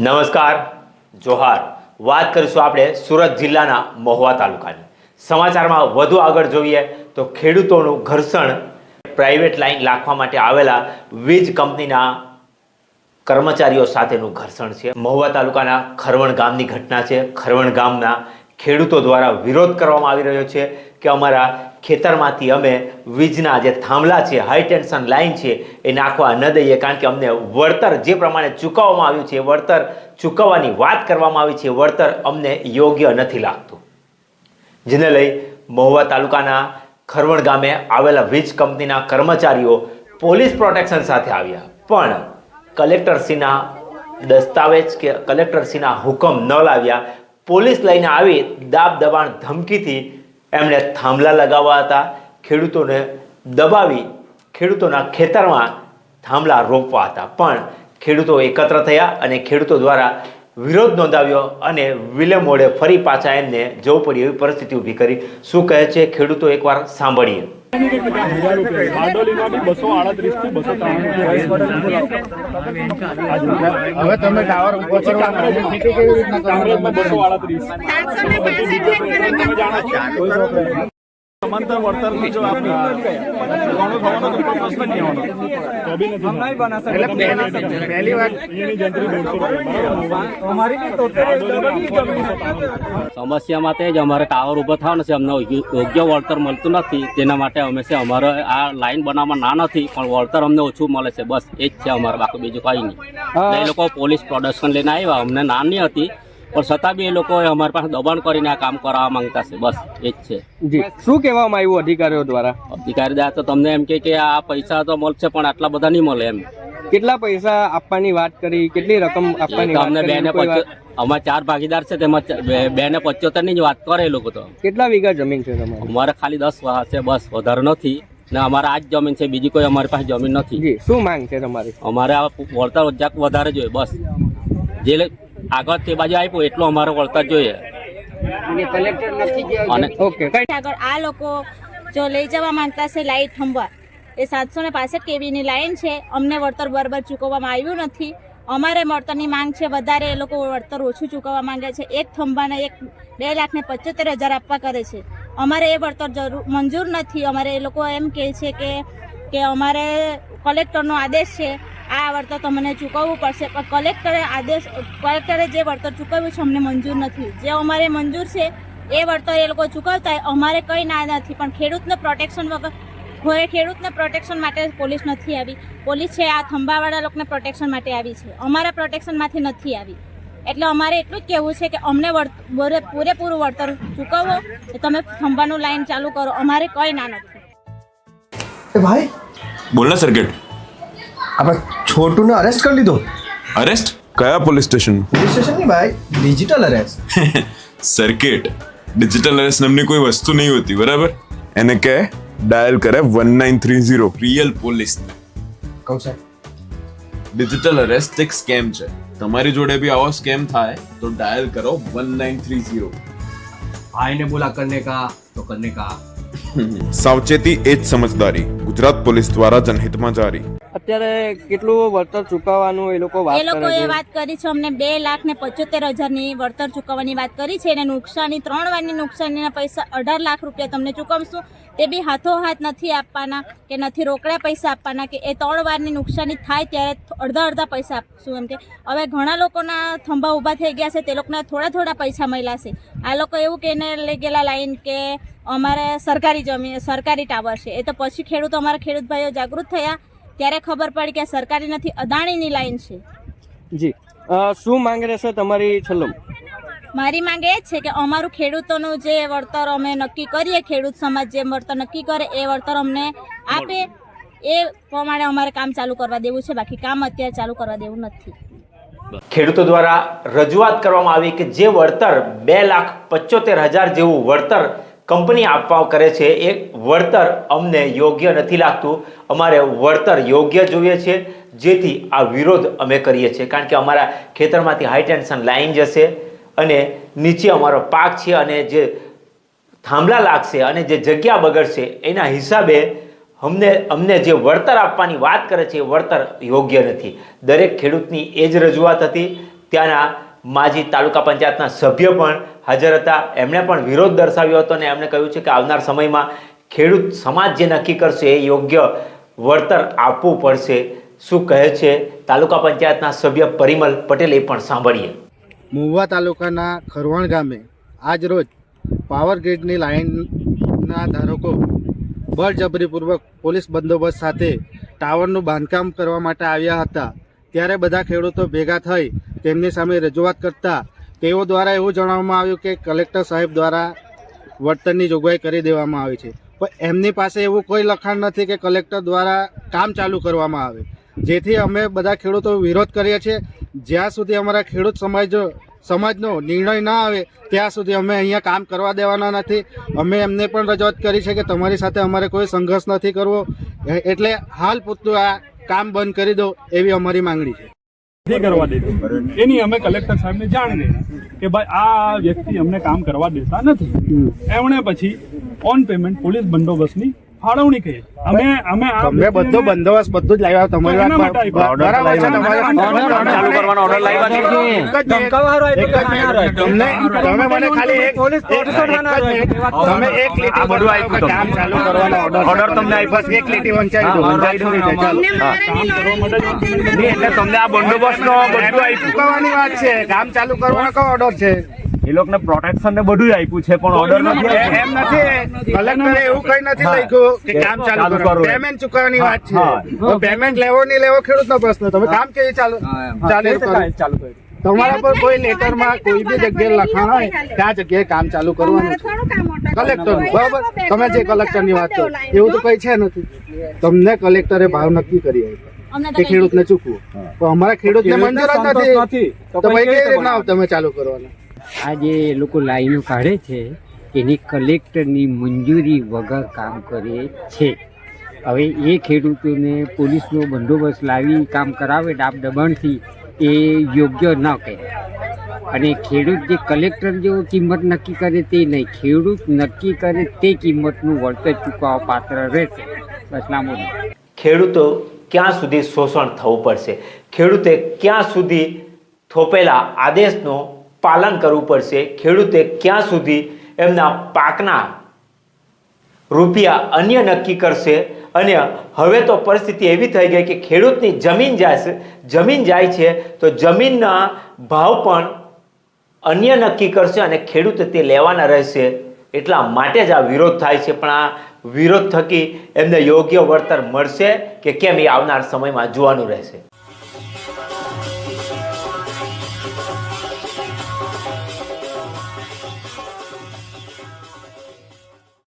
નમસ્કાર, જોહાર. વાત કરીશું આપણે સુરત જિલ્લાના મહુવા તાલુકાની. સમાચારમાં વધુ આગળ જોઈએ તો ખેડૂતોનું ઘર્ષણ પ્રાઇવેટ લાઇન લાખવા માટે આવેલા વીજ કંપનીના કર્મચારીઓ સાથેનું ઘર્ષણ છે. મહુવા તાલુકાના ખરવણ ગામની ઘટના છે. ખરવણ ગામના ખેડૂતો દ્વારા વિરોધ કરવામાં આવી રહ્યો છે કે અમારા ખેતરમાંથી અમે વીજના જે થાંભલા છે હાઈ ટેન્શન લાઇન છે, એ નાખવા ન દઈએ કારણ કે અમને વળતર જે પ્રમાણે ચૂકવવામાં આવ્યું છે વળતર ચૂકવવાની વાત કરવામાં આવી છે વળતર અમને યોગ્ય નથી લાગતું. જેને લઈ મહુવા તાલુકાના ખરવણ ગામે આવેલા વીજ કંપનીના કર્મચારીઓ પોલીસ પ્રોટેક્શન સાથે આવ્યા. પણ કલેક્ટરશ્રીના દસ્તાવેજ કે કલેક્ટરશ્રીના હુકમ ન લાવ્યા. પોલીસ લઈને આવી દાબ દબાણ ધમકીથી એમણે થાંભલા લગાવવા હતા, ખેડૂતોને દબાવી, ખેડૂતોના ખેતરમાં થાંભલા રોપવા હતા. પણ ખેડૂતો એકત્ર થયા અને ખેડૂતો દ્વારા વિરોધ નોંધાવ્યો અને વિલેમ મોડે ફરી પાછા એમને જવું પડી એવી પરિસ્થિતિ ઊભી કરી. શું કહે છે? ખેડૂતો એકવાર સાંભળીએ. હવે તમે ટાવર ઉપર કેવી રીતના બસો આડત્રીસ સમાંતર વળતર જો આપણે ઘણો થવાનો તો પ્રશ્ન નહીં આવવાનો. તો બી નથી એટલે પહેલી પહેલી વાત અહીંયાની સમસ્યા માટે જ અમારે ટાવર ઊભો થવાનો છે. અમને યોગ્ય વળતર મળતું નથી. તેના માટે અમે છે અમારે આ લાઈન બનાવવામાં ના નથી પણ વળતર અમને ઓછું મળે છે. બસ એ જ છે અમારે. બાકી બીજું કંઈ નહીં. એ લોકો પોલીસ પ્રોડક્શન લઈને આવ્યા. અમને નાની હતી. પણ છતાં બી એ લોકો અમારી પાસે દબાણ કરીને આ કામ કરાવવા માંગતા છે. બસ એ જ છે. જી. શું કહેવામાં આવ્યું અધિકારીઓ દ્વારા? અધિકારી દા તો તમને એમ કે આ પૈસા તો મળશે પણ આટલા બધા નહીં મળે એમ. કેટલા પૈસા આપવાની વાત કરી? કેટલી રકમ આપવાની અમને બે ને અમારા ચાર ભાગીદાર છે તેમાં બે- ને પંચોતેરની જ વાત કરે એ લોકો તો. કેટલા વીઘા જમીન છે તમારી? અમારે ખાલી દસ છે બસ. વધારે નથી. ને અમારે આ જ જમીન છે બીજી કોઈ અમારી પાસે જમીન નથી. શું માંગ છે તમારી? અમારે આ વળતર વધારે જોઈએ બસ. જે આગળ તે બાજુ આપ્યું એટલો અમારે વળતર જોઈએ. અને ઓકે આગળ આ લોકો જો લઈ જવા માંગતા છે લાઈટ થંભા એ સાતસો ને પાસઠ કેવીની લાઈન છે અમને વળતર બરાબર ચૂકવવામાં આવ્યું નથી. અમારે વળતરની માંગ છે વધારે એ લોકો વળતર ઓછું ચૂકવવા માંગે છે. એક થંભાના એક બે લાખ ને પચોતેર હજાર આપવા કરે છે. અમારે એ વળતર જરૂર મંજૂર નથી. અમારે એ લોકો એમ કહે છે કે કે અમારે કલેક્ટરનો આદેશ છે આ વળતર તમને ચૂકવવું પડશે પણ કલેક્ટરે આદેશ કલેક્ટરે જે વળતર ચૂકવ્યું છે અમને મંજૂર નથી. જે અમારે મંજૂર છે એ વળતર એ લોકો ચૂકવતા હોય અમારે કંઈ ના નથી. પણ ખેડૂતને પ્રોટેક્શન વગર કોઈ ખેડૂતને પ્રોટેક્શન માટે પોલીસ નથી આવી. પોલીસ છે આ થંભાવાળા લોકોને પ્રોટેક્શન માટે આવી છે. અમારા પ્રોટેક્શનમાંથી નથી આવી. એટલે અમારે એટલું જ કહેવું છે કે અમને વર્ત પૂરેપૂરું વળતર ચૂકવો તમે થંભાનું લાઈન ચાલુ કરો. અમારે કંઈ ના નથી. ભાઈ? બોલ ના સર્કિટ આપણા છોટુને અરેસ્ટ કરી લીધો. અરેસ્ટ કયા પોલીસ સ્ટેશન પોલીસ સ્ટેશન નહીં ભાઈ digital arrest circuit digital arrest નામની કોઈ વસ્તુ નહીં હોતી બરાબર? એને કે ડાયલ કરે one nine three zero real police કહું સાહેબ ડિજિટલ અરેસ્ટ એક સ્કેમ છે. તમારી જોડે બી આવો સ્કેમ થાય તો ડાયલ કરો વન નાઇન થ્રી ઝીરો આઈને બોલા કરને કા તો કરને કા. સાવચેતી એ જ સમજદારી ગુજરાત પોલીસ દ્વારા જનહિતમાં જારી. અત્યારે કેટલું વળતર ચૂકવવાનું એ લોકો વાત એ લોકોએ છે? વાત કરી છે અમને બે લાખ ને પચોતેર હજારની વળતર ચૂકવવાની વાત કરી છે અને નુકસાની ત્રણ વારની નુકસાનીના પૈસા અઢાર લાખ રૂપિયા તમને ચૂકવશું. તે બી હાથોહાથ નથી આપવાના કે નથી રોકડા પૈસા આપવાના કે એ ત્રણ વારની નુકસાની થાય ત્યારે અડધા અડધા પૈસા આપશું એમ કે. હવે ઘણા લોકોના થંભા ઊભા થઈ ગયા છે તે લોકોને થોડા થોડા પૈસા મળ્યા છે. આ લોકો એવું કહીને લઈ ગયેલા લાઈન કે અમારે સરકારી જમીન સરકારી ટાવર છે. એ તો પછી ખેડૂતો અમારા ખેડૂત ભાઈઓ જાગૃત થયા. ત્યારે ખબર પડી કે સરકારી નથી અદાણીની લાઈન છે. જી. શું માંગ રહેશે તમારી છેલ્લું? મારી માંગ એ જ છે કે અમારું ખેડૂતોનું જે વળતર અમે નક્કી કરીએ ખેડૂત સમાજ જે વળતર નક્કી કરે એ વળતર અમને આપે. એ પ્રમાણે અમારે કામ ચાલુ કરવા દેવું છે બાકી કામ અત્યારે ચાલુ કરવા દેવું નથી. ખેડૂતો દ્વારા રજૂઆત કરવામાં આવી કે જે વળતર બે લાખ પચોતેર હજાર જેવું વળતર કંપની આપવા કરે છે, એ વળતર અમને યોગ્ય નથી લાગતું. અમારે વળતર યોગ્ય જોઈએ છે, જેથી આ વિરોધ અમે કરીએ છીએ. કારણ કે અમારા ખેતરમાંથી હાઈ ટેન્શન લાઈન જશે અને નીચે અમારો પાક છે અને જે થાંભલા લાગશે અને જે જગ્યા બગડશે, એના હિસાબે અમને અમને જે વળતર આપવાની વાત કરે છે, એ વળતર યોગ્ય નથી. દરેક ખેડૂતની એ જ રજૂઆત હતી. ત્યાંના માજી તાલુકા પંચાયતના સભ્ય પણ હાજર હતા. એમણે પણ વિરોધ દર્શાવ્યો હતો અને એમણે કહ્યું છે કે આવનાર સમયમાં ખેડૂત સમાજ જે નક્કી કરશે એ યોગ્ય વળતર આપવું પડશે. શું કહે છે તાલુકા પંચાયતના સભ્ય પરિમલ પટેલ એ પણ સાંભળીએ. મહુવા તાલુકાના ખરવાણ ગામે આજરોજ પાવર ગ્રીડની લાઇનના ધારકો બળજબરીપૂર્વક પોલીસ બંદોબસ્ત સાથે ટાવરનું બાંધકામ કરવા માટે આવ્યા હતા. ત્યારે બધા ખેડૂતો ભેગા થઈ તેમની સામે રજૂઆત કરતા તેઓ દ્વારા એવું જણાવવામાં આવ્યું કે કલેક્ટર સાહેબ દ્વારા વળતરની જોગવાઈ કરી દેવામાં આવી છે. પણ એમની પાસે એવું કોઈ લખાણ નથી કે કલેક્ટર દ્વારા કામ ચાલુ કરવામાં આવે. જેથી અમે બધા ખેડૂતો વિરોધ કરીએ છીએ. જ્યાં સુધી અમારા ખેડૂત સમાજ, સમાજનો નિર્ણય ના આવે, ત્યાં સુધી અમે અહીંયા કામ કરવા દેવાના નથી. અમે એમને પણ રજૂઆત કરી છે કે તમારી સાથે અમારે કોઈ સંઘર્ષ નથી કરવો. એટલે હાલ પૂરતું આ કામ બંધ કરી દો એવી અમારી માંગણી છે. નથી કરવા દેતી. એની અમે કલેક્ટર સાહેબને જાણ કરી કે ભાઈ, આ વ્યક્તિ અમને કામ કરવા દેતા નથી. એમણે પછી ઓન પેમેન્ટ પોલીસ બંદોબસ્તની ફાળવણી કરી અમે અમે અમે બધો બંદોબસ્ત બધું જ લાવ્યા તમારી વાત. બરાબર છે તમારી ચાલુ કરવાનો ઓર્ડર લાવ્યા છે? તમે મને ખાલી એક તમે એક લીટી બધું આપ્યું કામ ચાલુ કરવાનો ઓર્ડર તમને આપ્યો છે. એક લીટી વંચાઈ દો વંચાઈ દો રીતે ચાલો. એટલે તમને આ બંદોબસ્તનો બધું આપ્યું. કરવાની વાત છે. કામ ચાલુ કરવાનો કયો ઓર્ડર છે? એ લોકોને પ્રોટેક્શન ને બધું આપ્યું છે પણ ઓર્ડર નથી એમ નથી. કલેક્ટરે એવું કઈ નથી લખ્યું કે કામ ચાલુ કરો. પેમેન્ટ ચૂકવવાની વાત છે. તો પેમેન્ટ લેવો નહીં લેવો ખેડૂતનો પ્રશ્ન. તમે કામ કેવી ચાલુ ચાલુ ચાલુ કર્યું? તમારા પર કોઈ લેટરમાં કોઈ બી જગ્યાએ લખાણ હોય ત્યાં જગ્યાએ કામ ચાલુ કરવાનું છે. કલેક્ટર બરાબર? તમે જે કલેક્ટરની વાત કરો. એવું તો કઈ છે નથી. તમને કલેક્ટરે ભાવ નક્કી કરી આપ્યો. કે ખેડૂતને ચૂકવું. પણ અમારા ખેડૂતને મંજૂર જ નથી. તો ભાઈ કેવી રીતના તમે ચાલુ કરવાના? આ જે લોકો લાઈનો કાઢે છે એની કલેક્ટરની મંજૂરી વગર કામ કરે છે. હવે એ ખેડૂતોને પોલીસનો બંદોબસ્ત લાવી કામ કરાવે ડાબ દબાણથી એ યોગ્ય ન કહે. અને ખેડૂત જે કલેક્ટર જેવો કિંમત નક્કી કરે તે નહીં, ખેડૂત નક્કી કરે તે કિંમતનું વળતર ચૂકવવા પાત્ર રહેશે. બસ લાંબુ ખેડૂતો ક્યાં સુધી શોષણ થવું પડશે? ખેડૂતે ક્યાં સુધી થોપેલા આદેશનું પાલન કરવું પડશે. ખેડૂતે ક્યાં સુધી એમના પાકના રૂપિયા અન્ય નક્કી કરશે? અને હવે તો પરિસ્થિતિ એવી થઈ ગઈ કે ખેડૂતની જમીન જાય જમીન જાય છે, તો જમીનના ભાવ પણ અન્ય નક્કી કરશે અને ખેડૂતે તે લેવાના રહેશે. એટલા માટે જ આ વિરોધ થાય છે. પણ આ વિરોધ થકી એમને યોગ્ય વળતર મળશે કે કેમ એ આવનાર સમયમાં જોવાનું રહેશે.